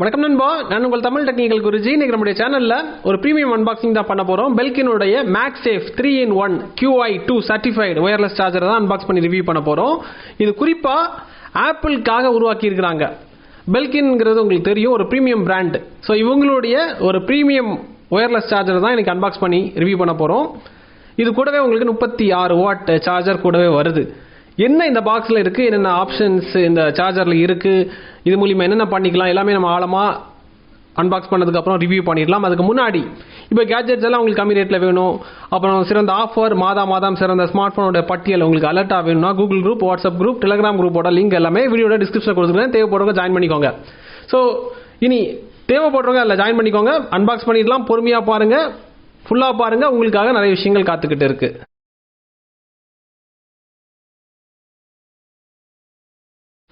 வணக்கம் நண்பா. நான் உங்கள் தமிழ் டெக்னிக்கல் குருஜி. இன்னைக்கு நம்முடைய சேனல்ல ஒரு பிரீமியம் அன்பாக்சிங் தான் பண்ண போறோம். பெல்கினுடைய MagSafe three in one Qi two certified wireless சார்ஜரை தான் அன்பாக்ஸ் பண்ணி ரிவ்யூ பண்ண போறோம். இது குறிப்பா ஆப்பிளுக்காக உருவாக்கி இருக்கிறாங்க. பெல்கின்ங்கிறது உங்களுக்கு தெரியும் ஒரு பிரீமியம் பிராண்ட் ஸோ இவங்களுடைய ஒரு பிரீமியம் ஒயர்லெஸ் சார்ஜர் தான் இன்னைக்கு அன்பாக்ஸ் பண்ணி ரிவ்யூ பண்ண போறோம். இது கூடவே உங்களுக்கு முப்பத்தி ஆறு வாட் சார்ஜர் கூடவே வருது. என்ன இந்த பாக்ஸில் இருக்கு? என்னென்ன ஆப்ஷன்ஸ் இந்த சார்ஜரில் இருக்கு? இது மூலியமா என்னென்ன பண்ணிக்கலாம்? எல்லாமே நம்ம ஆழமா அன்பாக்ஸ் பண்ணதுக்கு அப்புறம் ரிவ்யூ பண்ணிடலாம். அதுக்கு முன்னாடி இப்போ கேஜெட்ஸ் எல்லாம் உங்களுக்கு கம்மி ரேட்டில் வேணும். அப்புறம் சிறந்த ஆஃபர் மாதா மாதம் சிறந்த ஸ்மார்ட் ஃபோனோட பட்டியல் உங்களுக்கு அலர்ட்டாக வேணும்னா Google group WhatsApp group Telegram குரூப்போட லிங்க் எல்லாமே வீடியோட டிஸ்கிரிப்ஷன் கொடுத்துருக்கேன். தேவைப்படுறவங்க ஜாயின் பண்ணிக்கோங்க. ஸோ இனி தேவைப்படுறவங்க அதில் ஜாயின் பண்ணிக்கோங்க. அன்பாக்ஸ் பண்ணிடலாம். பொறுமையாக பாருங்க. ஃபுல்லாக பாருங்க. உங்களுக்காக நிறைய விஷயங்கள் காத்துக்கிட்டு இருக்கு.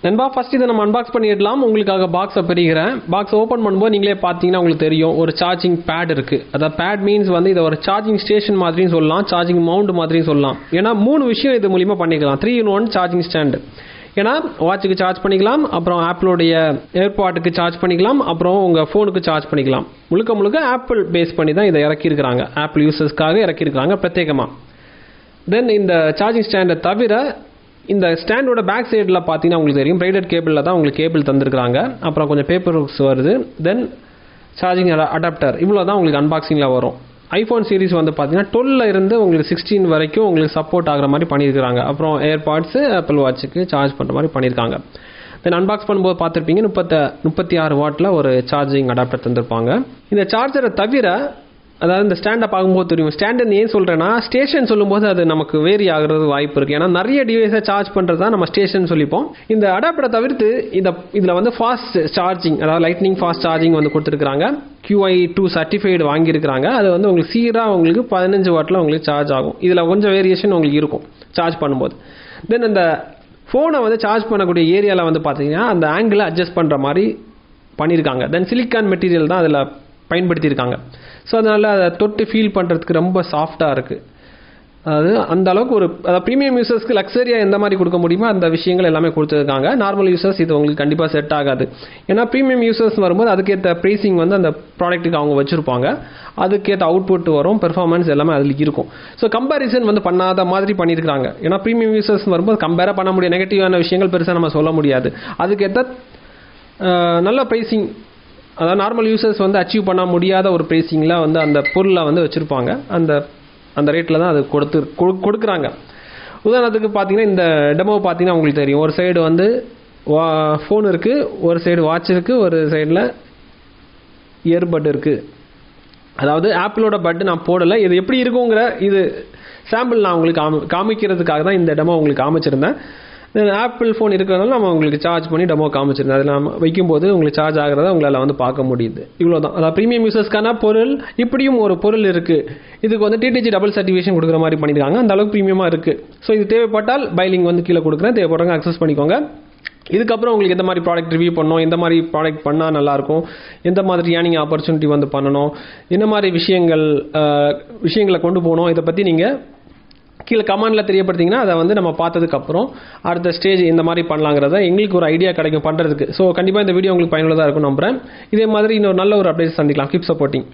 நண்பா ஃபஸ்ட் இதை நம்ம அன்பாக்ஸ் பண்ணிடலாம். உங்களுக்காக பாக்ஸை பெறுகிறேன் பாக்ஸ் ஓப்பன் பண்ணும்போது நீங்களே பார்த்தீங்கன்னா உங்களுக்கு தெரியும். ஒரு சார்ஜிங் பேட் இருக்கு. அதாவது பேட் மீன்ஸ் வந்து இதை ஒரு சார்ஜிங் ஸ்டேஷன் மாதிரியும் சொல்லலாம். சார்ஜிங் மவுண்ட் மாதிரியும் சொல்லலாம். ஏன்னா மூணு விஷயம் இது மூலியமாக பண்ணிக்கலாம். Three in one charging stand ஏன்னா வாட்சுக்கு சார்ஜ் பண்ணிக்கலாம். அப்புறம் ஆப்பிளோடைய ஏர்பாட்டுக்கு சார்ஜ் பண்ணிக்கலாம். அப்புறம் உங்கள் ஃபோனுக்கு சார்ஜ் பண்ணிக்கலாம். முழுக்க முழுக்க ஆப்பிள் பேஸ் பண்ணி தான் இதை இறக்கியிருக்கிறாங்க. ஆப்பிள் யூசர்ஸ்க்காக இறக்கியிருக்கிறாங்க பிரத்யேகமாக தென் இந்த சார்ஜிங் ஸ்டாண்டை தவிர இந்த ஸ்டாண்டோட பேக் சைடில் பார்த்தீங்கன்னா உங்களுக்கு தெரியும். பிரைடட் கேபிளில் தான் உங்களுக்கு கேபிள் தந்திருக்கிறாங்க. அப்புறம் கொஞ்சம் பேப்பர் ஒர்க்ஸ் வருது. தென் சார்ஜிங் அடாப்டர் இவ்வளோ தான் உங்களுக்கு அன்பாக்சிங்கில் வரும். ஐஃபோன் சீரிஸ் வந்து பார்த்தீங்கன்னா டுவெல்ல இருந்து உங்களுக்கு சிக்ஸ்டீன் வரைக்கும் உங்களுக்கு சப்போர்ட் ஆகிற மாதிரி பண்ணியிருக்காங்க அப்புறம் ஏர்பாட்ஸு ஆப்பிள் வாட்சுக்கு சார்ஜ் பண்ணுற மாதிரி பண்ணியிருக்காங்க. தென் அன்பாக்ஸ் பண்ணும்போது பார்த்துருப்பீங்க முப்பத்த முப்பத்தி ஆறு வாட்டில் ஒரு சார்ஜிங் அடாப்டர் தந்திருப்பாங்க. இந்த சார்ஜரை தவிர அதாவது இந்த ஸ்டாண்டை பார்க்கும்போது தெரியும். ஸ்டாண்டுன்னு ஏன் சொல்கிறேன்னா ஸ்டேஷன் சொல்லும்போது அது நமக்கு வேரி ஆகிறது வாய்ப்பு இருக்குது ஏன்னா நிறைய டிவைஸை சார்ஜ் பண்ணுறது தான் நம்ம ஸ்டேஷன் சொல்லிப்போம். இந்த அடாப்டரை தவிர்த்து இந்த இதில் வந்து ஃபாஸ்ட் சார்ஜிங் அதாவது லைட்னிங் ஃபாஸ்ட் சார்ஜிங் வந்து கொடுத்துருக்காங்க கியூஐ டூ சர்டிஃபைடு வாங்கியிருக்கிறாங்க. அது வந்து உங்களுக்கு சீராக உங்களுக்கு பதினஞ்சு வாட்டில் உங்களுக்கு சார்ஜ் ஆகும். இதில் கொஞ்சம் வேரியேஷன் உங்களுக்கு இருக்கும் சார்ஜ் பண்ணும்போது. தென் இந்த ஃபோனை வந்து சார்ஜ் பண்ணக்கூடிய ஏரியாவில் வந்து பார்த்தீங்கன்னா அந்த ஆங்கிளை அட்ஜஸ்ட் பண்ணுற மாதிரி பண்ணியிருக்காங்க. தென் சிலிக்கான் மெட்டீரியல் தான் அதில் பயன்படுத்தியிருக்காங்க. ஸோ அதனால் அதை தொட்டு ஃபீல் பண்ணுறதுக்கு ரொம்ப சாஃப்டாக இருக்குது அதாவது அந்த அளவுக்கு ஒரு அதாவது ப்ரீமியம் யூசர்ஸ்க்கு லக்ஸரியாக எந்த மாதிரி கொடுக்க முடியுமோ அந்த விஷயங்கள் எல்லாமே கொடுத்துருக்காங்க. நார்மல் யூசர்ஸ் இது உங்களுக்கு கண்டிப்பாக செட் ஆகாது. ஏன்னா ப்ரீமியம் யூசர்ஸ் வரும்போது அதுக்கேற்ற ப்ரைஸிங் வந்து அந்த ப்ராடக்ட்டுக்கு அவங்க வச்சுருப்பாங்க. அதுக்கேற்ற அவுட்புட் வரும் பெர்ஃபார்மன்ஸ் எல்லாமே அதில் இருக்கும். ஸோ கம்பேரிசன் வந்து பண்ணாத மாதிரி பண்ணியிருக்காங்க ஏன்னா ப்ரீமியம் யூசர்ஸ் வரும்போது கம்பேராக பண்ண முடியும் நெகட்டிவான விஷயங்கள் பெருசாக நம்ம சொல்ல முடியாது. அதுக்கேற்ற நல்ல ப்ரைஸிங் அதாவது நார்மல் யூசர்ஸ் வந்து அச்சீவ் பண்ண முடியாத ஒரு ப்ரைசிங்கில் வந்து அந்த பொருளை வந்து வச்சுருப்பாங்க. அந்த அந்த ரேட்டில் தான் அது கொடுத்து கொடு- கொடுக்குறாங்க. உதாரணத்துக்கு பார்த்தீங்கன்னா இந்த டெமோ பார்த்தீங்கன்னா உங்களுக்கு தெரியும். ஒரு சைடு வந்து வா ஃபோன் இருக்குது ஒரு சைடு வாட்ச் இருக்குது ஒரு சைடில் இயர்பட் இருக்குது அதாவது ஆப்பிளோட பட் நான் போடலை. இது எப்படி இருக்குங்கிற இது சாம்பிள் நான் உங்களுக்கு காமி காமிக்கிறதுக்காக தான் இந்த டெமோ உங்களுக்கு காமிச்சிருந்தேன். ஆப்பிள் ஃபோன் இருக்கிறதுனால நம்ம உங்களுக்கு சார்ஜ் பண்ணி டெமோ காமிச்சிருந்தேன் அதில் நம்ம வைக்கும்போது உங்களுக்கு சார்ஜ் ஆகிறத உங்களால் வந்து பார்க்க முடியுது. இவ்வளோ தான் அதாவது ப்ரீமியம் யூசர்ஸ்க்கான பொருள். இப்படியும் ஒரு பொருள் இருக்குது இதுக்கு வந்து டிடிஜி டபுள் சர்டிஃபிகேஷன் கொடுக்குற மாதிரி பண்ணியிருக்காங்க. அந்த அளவுக்கு ப்ரீமியமாக இருக்குது ஸோ இது தேவைப்பட்டால் பைலிங் வந்து கீழே கொடுக்குறேன். தேவைப்படுறவங்க அக்சஸ் பண்ணிக்கோங்க. இதுக்கப்புறம் உங்களுக்கு எந்த மாதிரி ப்ராடக்ட் ரிவ்யூ பண்ணணும்? எந்த மாதிரி ப்ராடக்ட் பண்ணால் நல்லாயிருக்கும்? எந்த மாதிரி நீங்கள் ஆப்பர்ச்சுனிட்டி வந்து பண்ணணும்? என்ன மாதிரி விஷயங்கள் விஷயங்களை கொண்டு போகணும்? இதை பற்றி நீங்கள் கீழே கமெண்டில் தெரியப்படுத்திங்கன்னா அதை வந்து நம்ம பார்த்ததுக்கப்புறம் அடுத்த ஸ்டேஜ் இந்த மாதிரி பண்ணலாங்கிறத எங்களுக்கு ஒரு ஐடியா கிடைக்கும் பண்ணுறதுக்கு ஸோ கண்டிப்பாக இந்த வீடியோ உங்களுக்கு பயனுள்ளதாக இருக்கும் நம்புறேன். இதே மாதிரி இன்னொரு நல்ல ஒரு அப்டேட் சந்திக்கலாம். Keep supporting